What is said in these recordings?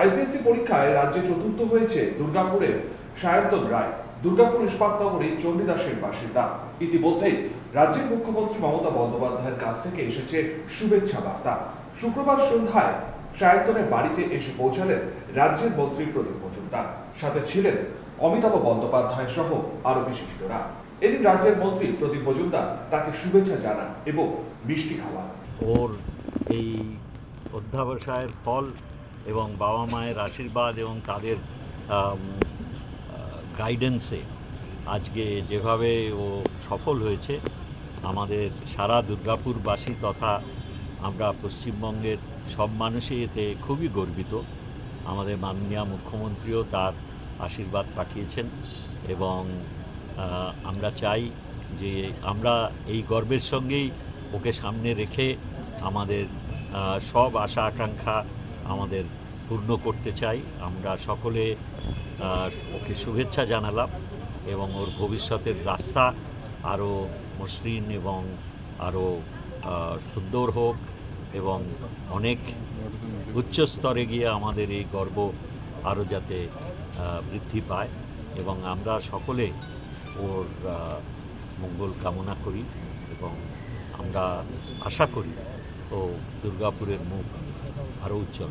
ICSE পরীক্ষায় রাজ্যে চতুর্থ হয়েছে দুর্গাপুরের সায়ন্তন রায়। দুর্গাপুর ইস্পাতনগরী চণ্ডীদাসের বাসিন্দা। ইতিমধ্যেই রাজ্যের মুখ্যমন্ত্রী মমতা বন্দ্যোপাধ্যায়ের কাছ থেকে এসেছে শুভেচ্ছা বার্তা। শুক্রবার সন্ধ্যায় সায়ন্তনের বাড়িতে এসে পৌঁছালেন রাজ্যের মন্ত্রী প্রদীপ মজুমদার। সাথে ছিলেন অমিতাভ বন্দ্যোপাধ্যায় সহ আরও বিশিষ্টরা। এদিন রাজ্যের মন্ত্রী প্রদীপ মজুমদার তাকে শুভেচ্ছা জানান এবং মিষ্টি খাওয়ান। ওর এই অধ্যাবসায়ের ফল এবং বাবা মায়ের আশীর্বাদ এবং তাদের গাইডেন্সে আজকে যেভাবে ও সফল হয়েছে, আমাদের সারা দুর্গাপুরবাসী তথা আমরা পশ্চিমবঙ্গের সব মানুষই এতে খুবই গর্বিত। আমাদের মাননীয় মুখ্যমন্ত্রীও তার আশীর্বাদ পাঠিয়েছেন এবং আমরা চাই যে আমরা এই গর্বের সঙ্গেই ওকে সামনে রেখে আমাদের সব আশা আকাঙ্ক্ষা আমাদের পূর্ণ করতে চাই। আমরা সকলে ওকে শুভেচ্ছা জানালাম এবং ওর ভবিষ্যতের রাস্তা আরও মসৃণ এবং আরও সুন্দর হোক এবং অনেক উচ্চ স্তরে গিয়ে আমাদের এই গর্ব আরও যাতে বৃদ্ধি পায় এবং আমরা সকলে ওর মঙ্গল কামনা করি এবং আমরা আশা করি ও দুর্গাপুরের মুখ আরও উজ্জ্বল।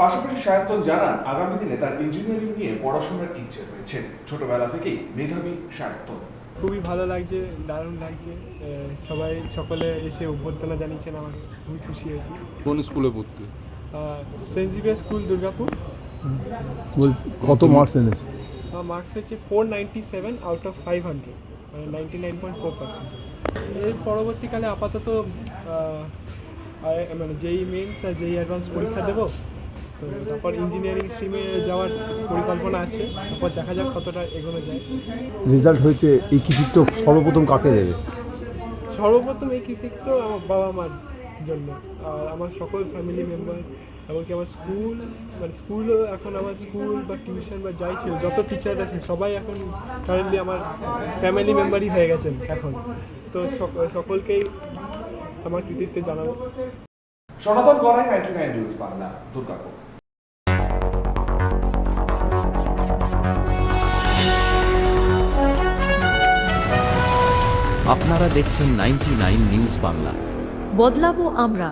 পাশাপাশি সায়ন্তন জানান আগামী দিনে তার ইঞ্জিনিয়ারিং নিয়ে পড়াশোনার ইচ্ছে রয়েছে। ছোটবেলা থেকেই মেধাবী সায়ন্তন। খুবই ভালো লাগছে দারুণ লাগছে। সবাই সকলে এসে অভ্যর্থনা জানিয়েছেন আমাকে। খুবই খুশি হয়েছি। কোন স্কুলে পড়তে সেন্ট জিভিয়ার স্কুল দুর্গাপুর। কত মার্কস এনেছে? মার্কস হচ্ছে four ninety seven out of five hundred মানে ninety nine point four percent এর পরবর্তীকালে আপাতত মানে যেই মেন্স আর যেই অ্যাডভান্স পরীক্ষা দেবো তো তারপর ইঞ্জিনিয়ারিং স্ট্রিমে যাওয়ার পরিকল্পনা আছে তারপর দেখা যাক কতটা এগোনো যায়। রেজাল্ট হয়েছে এই কৃতিত্ব সর্বপ্রথম কাকে দেবে? সর্বপ্রথম এই কৃতিত্ব আমার বাবা মার জন্য। আর আমার সকল ফ্যামিলি মেম্বার এমনকি আমার স্কুল মানে স্কুলও এখন আমার স্কুল বা টিউশন বা যাই ছিল যত টিচার আছে সবাই এখন কারেন্টলি আমার ফ্যামিলি মেম্বারই হয়ে গেছেন এখন। তো সকলকেই আমার কৃতিত্বে জানাব। Sanatan Garai ninety nine news Bangla Durgapur. আপনারা দেখছেন নাইনটি নিউজ বাংলা। বদলাবো আমরা।